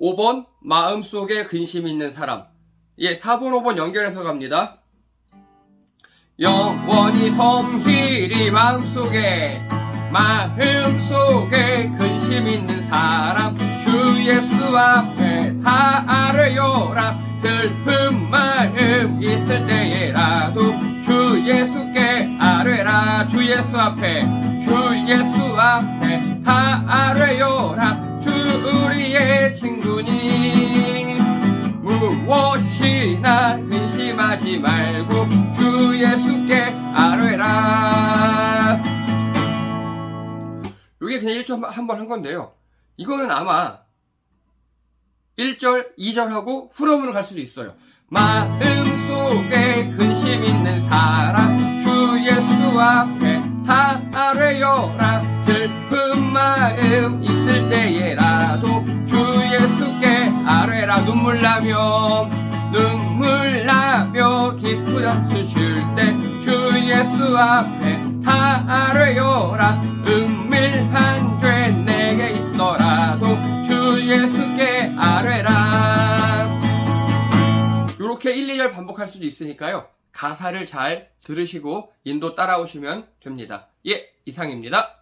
5번 마음속에 근심 있는 사람. 예, 4번, 5번 연결해서 갑니다. 영원히 섬길이 마음속에 마음속에 근심 있는 사람 주 예수 앞에 다 아뢰요라 슬픈 마음 있을 때에라도 주 예수께 아뢰라 주 예수 앞에 주 예수 앞에 다 아뢰요라 주 우리의 하지 말고 주 예수께 아뢰라. 이게 그냥 1절 한번 한 건데요. 이거는 아마 1절, 2절하고 후렴으로 갈 수도 있어요. 마음속에 근심 있는 사람 주 예수 앞에 다 아뢰요라. 슬픈 마음 있을 때에라도 주 예수께 아뢰라. 눈물 나며 눈물 나며 기쁘 잡수 쉴때주 예수 앞에 다 아뢰요라. 은밀한 죄 내게 있더라도 주 예수께 아뢰라. 이렇게 1, 2절 반복할 수도 있으니까요. 가사를 잘 들으시고 인도 따라오시면 됩니다. 예 이상입니다